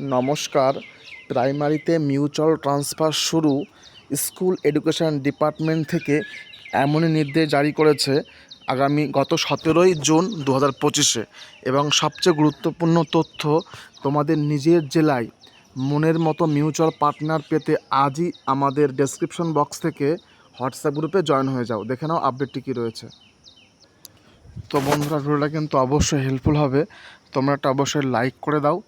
নমস্কার। প্রাইমারিতে mutual transfer শুরু। স্কুল এডুকেশন ডিপার্টমেন্ট থেকে এমনই নির্দেশ জারি করেছে আগামী গত সতেরোই জুন দু হাজার পঁচিশে। এবং সবচেয়ে গুরুত্বপূর্ণ তথ্য তোমাদের নিজের জেলায়। মনের মতো মিউচুয়াল পার্টনার পেতে আজই আমাদের ডেসক্রিপশন বক্স থেকে হোয়াটসঅ্যাপ গ্রুপে জয়েন হয়ে যাও। দেখে নাও আপডেটটি কী রয়েছে। তো বন্ধুরা, ভিডিওটা কিন্তু অবশ্যই হেল্পফুল হবে। তোমরা একটা অবশ্যই লাইক করে দাও।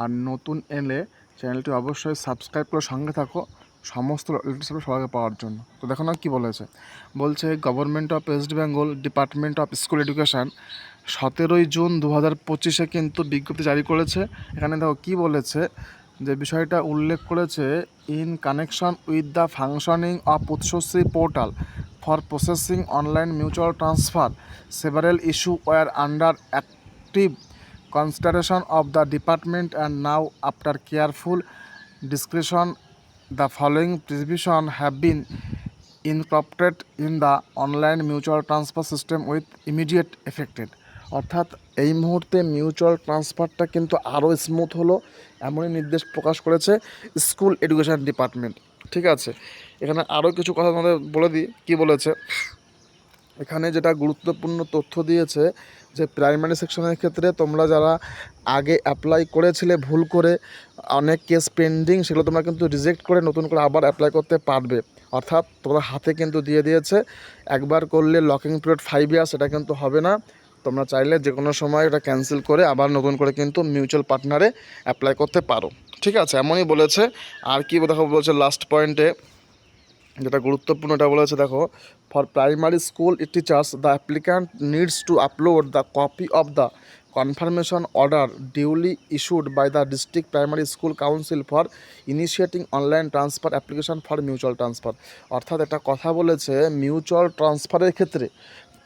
আর নতুন এলে চ্যানেলটি অবশ্যই সাবস্ক্রাইব করে সঙ্গে থাকো সমস্ত লেটেস্ট সবাইকে পাওয়ার জন্য। তো দেখো না কী বলেছে? বলছে government of West Bengal department of school education সতেরোই জুন দু হাজার পঁচিশে কিন্তু বিজ্ঞপ্তি জারি করেছে। এখানে দেখো কী বলেছে? যে বিষয়টা উল্লেখ করেছে in connection with the functioning of Utsashree portal for processing online mutual transfer several issue were under active consideration of the department and now after careful description the following provision have been encrypted in the online mutual transfer system with immediate effected অর্থাৎ এই মুহূর্তে mutual ট্রান্সফারটা কিন্তু আরও smooth হলো, এমনই নির্দেশ প্রকাশ করেছে school education department ঠিক আছে? এখানে আরও কিছু কথা তোমাদের বলে দিই। কী বলেছে? এখানে যেটা গুরুত্বপূর্ণ তথ্য দিয়েছে যে প্রাইমারি সেকশনের ক্ষেত্রে তোমরা যারা আগে অ্যাপ্লাই করেছিলে, ভুল করে অনেক কেস পেন্ডিং সেগুলো তোমরা কিন্তু রিজেক্ট করে নতুন করে আবার অ্যাপ্লাই করতে পারবে। অর্থাৎ তোমরা হাতে কিন্তু দিয়ে দিয়েছে, একবার করলে লকিং পিরিয়ড ফাইভ ইয়ার্স এটা কিন্তু হবে না। তোমরা চাইলে যে কোনো সময় এটা ক্যান্সেল করে আবার নতুন করে কিন্তু মিউচুয়াল পার্টনারে অ্যাপ্লাই করতে পারো। ঠিক আছে, এমনই বলেছে। আর কি দেখো বলছে লাস্ট পয়েন্টে যেটা গুরুত্বপূর্ণ এটা বলেছে, দেখো for primary school teachers the applicant needs to upload the copy of the confirmation order duly issued by the district primary school council for initiating online transfer application for mutual transfer অর্থাৎ একটা কথা বলেছে mutual ট্রান্সফারের ক্ষেত্রে।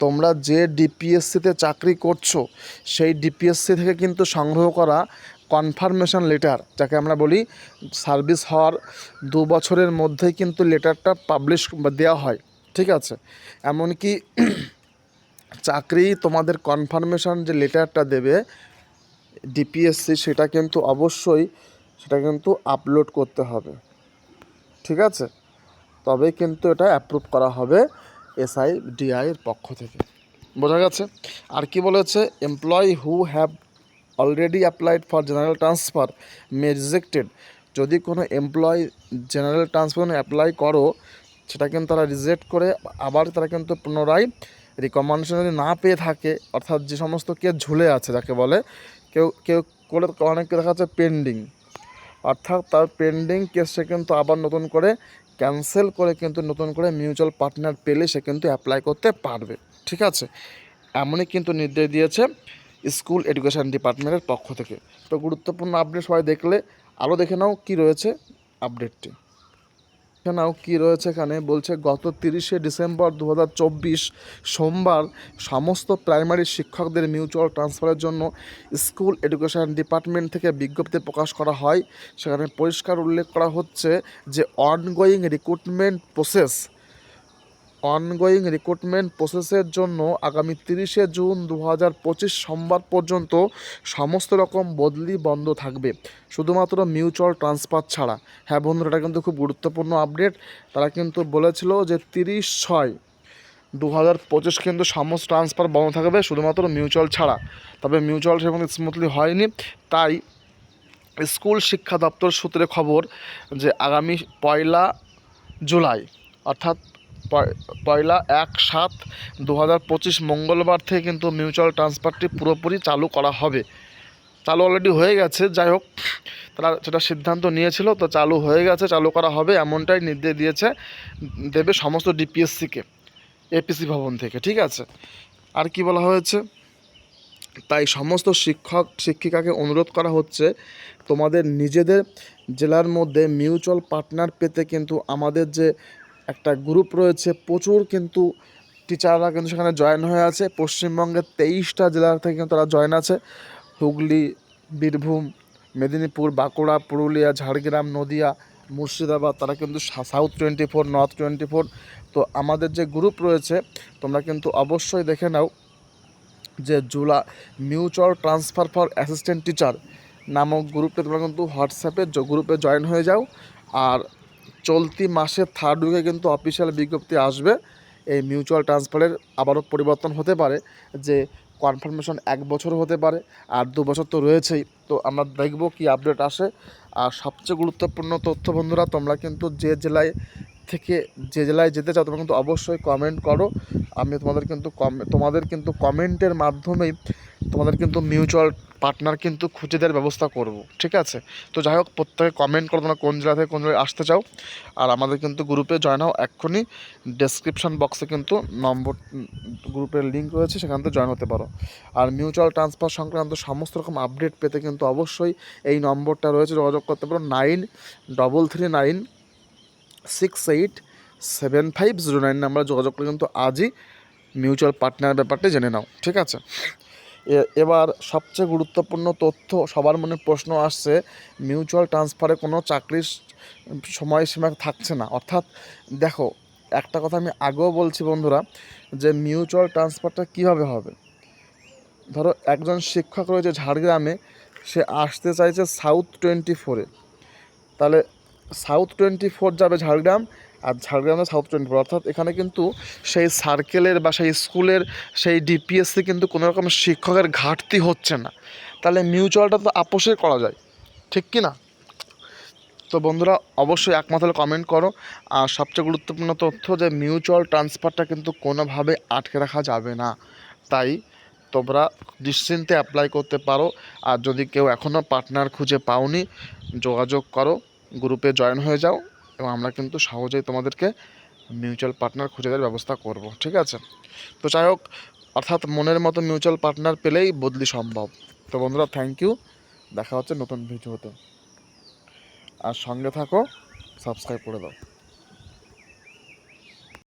তোমরা যে ডিপিএসসিতে চাকরি করছ, সেই ডিপিএসসি থেকে কিন্তু সংগ্রহ করা কনফার্মেশন লেটার যাকে আমরা বলি সার্ভিস হওয়ার দু বছরের মধ্যেই কিন্তু লেটারটা পাবলিশ দেওয়া হয়, ঠিক আছে? এমনকি চাকরি তোমাদের কনফার্মেশন যে লেটারটা দেবে ডিপিএসসি সেটা কিন্তু অবশ্যই, সেটা কিন্তু আপলোড করতে হবে, ঠিক আছে? তবে কিন্তু এটা অ্যাপ্রুভ করা হবে এসআই ডিআই এর পক্ষ থেকে, বোঝা গেছে? আর কি বলেছে? Employee who have already applied for general transfer may rejected যদি কোনো এমপ্লয় জেনারেল ট্রান্সফার অ্যাপ্লাই করো, সেটা কিন্তু তারা রিজেক্ট করে, আবার তারা কিন্তু পুনরায় রিকমেন্ডেশন যদি না পেয়ে থাকে। অর্থাৎ যে সমস্ত কেস ঝুলে আছে, যাকে বলে, কেউ কেউ করে অনেকে দেখা যাচ্ছে পেন্ডিং অর্থাৎ তার পেন্ডিং কেস সে কিন্তু আবার নতুন করে ক্যান্সেল করে কিন্তু নতুন করে মিউচুয়াল পার্টনার পেলে সে কিন্তু অ্যাপ্লাই করতে পারবে। ঠিক আছে? এমনই কিন্তু নির্দেশ দিয়েছে স্কুল এডুকেশন ডিপার্টমেন্টের পক্ষ থেকে। তো গুরুত্বপূর্ণ আপডেট সবাই দেখলে আরও দেখে নাও কী রয়েছে আপডেটটি। দেখে নাও কী রয়েছে এখানে। বলছে, গত তিরিশে ডিসেম্বর দু হাজার চব্বিশ সোমবার সমস্ত প্রাইমারি শিক্ষকদের মিউচুয়াল ট্রান্সফারের জন্য স্কুল এডুকেশন ডিপার্টমেন্ট থেকে বিজ্ঞপ্তি প্রকাশ করা হয়। সেখানে পরিষ্কার উল্লেখ করা হচ্ছে যে ongoing recruitment process ongoing recruitment প্রসেসের জন্য আগামী তিরিশে জুন দু হাজার পঁচিশ সোমবার পর্যন্ত সমস্ত রকম বদলি বন্ধ থাকবে। শুধুমাত্র মিউচুয়াল ট্রান্সফার ছাড়া। হ্যাঁ বন্ধুরা, এটা কিন্তু খুব গুরুত্বপূর্ণ আপডেট তারা কিন্তু বলেছিল যে তিরিশ ছয় দু হাজার পঁচিশ কিন্তু সমস্ত ট্রান্সফার বন্ধ থাকবে, শুধুমাত্র মিউচুয়াল ছাড়া। তবে মিউচুয়াল সেরকম স্মুথলি হয়নি। তাই স্কুল শিক্ষা দপ্তর সূত্রে খবর যে আগামী পয়লা জুলাই, অর্থাৎ পয়লা এক সাত দু মঙ্গলবার থেকে কিন্তু মিউচুয়াল ট্রান্সফারটি পুরোপুরি চালু করা হবে। চালু অলরেডি হয়ে গেছে, যাই হোক, তারা সেটা সিদ্ধান্ত নিয়েছিল, তো চালু হয়ে গেছে, চালু করা হবে এমনটাই নির্দেশ দিয়েছে, দেবে সমস্ত ডিপিএসসিকে এপিসি ভবন থেকে, ঠিক আছে? আর কি বলা হয়েছে? তাই সমস্ত শিক্ষক, শিক্ষিকাকে অনুরোধ করা হচ্ছে, তোমাদের নিজেদের জেলার মধ্যে মিউচুয়াল পার্টনার পেতে কিন্তু আমাদের যে একটা গ্রুপ রয়েছে প্রচুর, কিন্তু টিচাররা কিন্তু সেখানে জয়েন হয়ে আছে। পশ্চিমবঙ্গের তেইশটা জেলা থেকে কিন্তু তারা জয়েন আছে। হুগলি, বীরভূম, মেদিনীপুর, বাঁকুড়া, পুরুলিয়া, ঝাড়গ্রাম, নদিয়া, মুর্শিদাবাদ, তারা কিন্তু South twenty four North twenty four তো আমাদের যে গ্রুপ রয়েছে, তোমরা কিন্তু অবশ্যই দেখে নাও যে জুলা mutual transfer for assistant teacher নামক গ্রুপে তোমরা কিন্তু হোয়াটসঅ্যাপে গ্রুপে জয়েন হয়ে যাও। আর চলতি মাসের থার্ড উইকে কিন্তু অফিসিয়াল বিজ্ঞপ্তি আসবে। এই মিউচুয়াল ট্রান্সফারের আবারও পরিবর্তন হতে পারে, যে কনফার্মেশন এক বছর হতে পারে, আর দু বছর তো রয়েছেই। তো আমরা দেখব কি আপডেট আসে। আর সবচেয়ে গুরুত্বপূর্ণ তথ্য বন্ধুরা, তোমরা কিন্তু যে জেলায় থেকে যে জেলায় যেতে চাও, তোমরা কিন্তু অবশ্যই কমেন্ট করো। আমি তোমাদের কিন্তু কম তোমাদের কিন্তু কমেন্টের মাধ্যমেই তোমাদের কিন্তু মিউচুয়াল পার্টনার কিন্তু খুঁজে দেওয়ার ব্যবস্থা করব, ঠিক আছে? তো যাই হোক, প্রত্যেকে কমেন্ট করো তোমরা কোন জেলা থেকে কোন জেলায় আসতে চাও। আর আমাদের কিন্তু গ্রুপে জয়েন হও এক্ষুনি। ডেসক্রিপশন বক্সে কিন্তু নম্বর গ্রুপের লিঙ্ক রয়েছে, সেখান থেকে জয়েন হতে পারো। আর মিউচুয়াল ট্রান্সফার সংক্রান্ত সমস্ত রকম আপডেট পেতে কিন্তু অবশ্যই এই নম্বরটা রয়েছে, যোগাযোগ করতে পারো nine double three nine six eight seven five zero nine নাম্বারে যোগাযোগ করে কিন্তু আজই মিউচুয়াল পার্টনার ব্যাপারটা জেনে নাও, ঠিক আছে? এবার সবচেয়ে গুরুত্বপূর্ণ তথ্য সবার মনে প্রশ্ন আসছে মিউচুয়াল ট্রান্সফারে কোনো চাকরির সময়সীমা থাকছে না। অর্থাৎ দেখো, একটা কথা আমি আগেও বলছি বন্ধুরা যে মিউচুয়াল ট্রান্সফারটা কীভাবে হবে? ধরো একজন শিক্ষক রয়েছে ঝাড়গ্রামে, সে আসতে চাইছে সাউথ টোয়েন্টি ফোরে তাহলে সাউথ টোয়েন্টি ফোর যাবে ঝাড়গ্রাম আর ঝাড়গ্রামে সাউথ টোয়েন্টি ফোর অর্থাৎ এখানে কিন্তু সেই সার্কেলের বা সেই স্কুলের সেই ডিপিএসসি কিন্তু কোনো রকম শিক্ষকের ঘাটতি হচ্ছে না। তাহলে মিউচুয়ালটা তো আপোষে করা যায়, ঠিক কি না? তো বন্ধুরা, অবশ্যই একমাত্র কমেন্ট করো। আর সবচেয়ে গুরুত্বপূর্ণ তথ্য যে মিউচুয়াল ট্রান্সফারটা কিন্তু কোনোভাবে আটকে রাখা যাবে না। তাই তোমরা নিশ্চিন্তে অ্যাপ্লাই করতে পারো। আর যদি কেউ এখনও পার্টনার খুঁজে পাওনি, যোগাযোগ করো গ্রুপে জয়েন হয়ে যাও। এবং আমরা কিন্তু সহজেই তোমাদেরকে মিউচুয়াল পার্টনার খুঁজে দেওয়ার ব্যবস্থা করব, ঠিক আছে? তো যাই হোক, অর্থাৎ মনের মতো মিউচুয়াল পার্টনার পেলেই বদলি সম্ভব। তো বন্ধুরা থ্যাংক ইউ দেখা হচ্ছে নতুন ভিডিওতে। আর সঙ্গে থাকো সাবস্ক্রাইব করে দাও।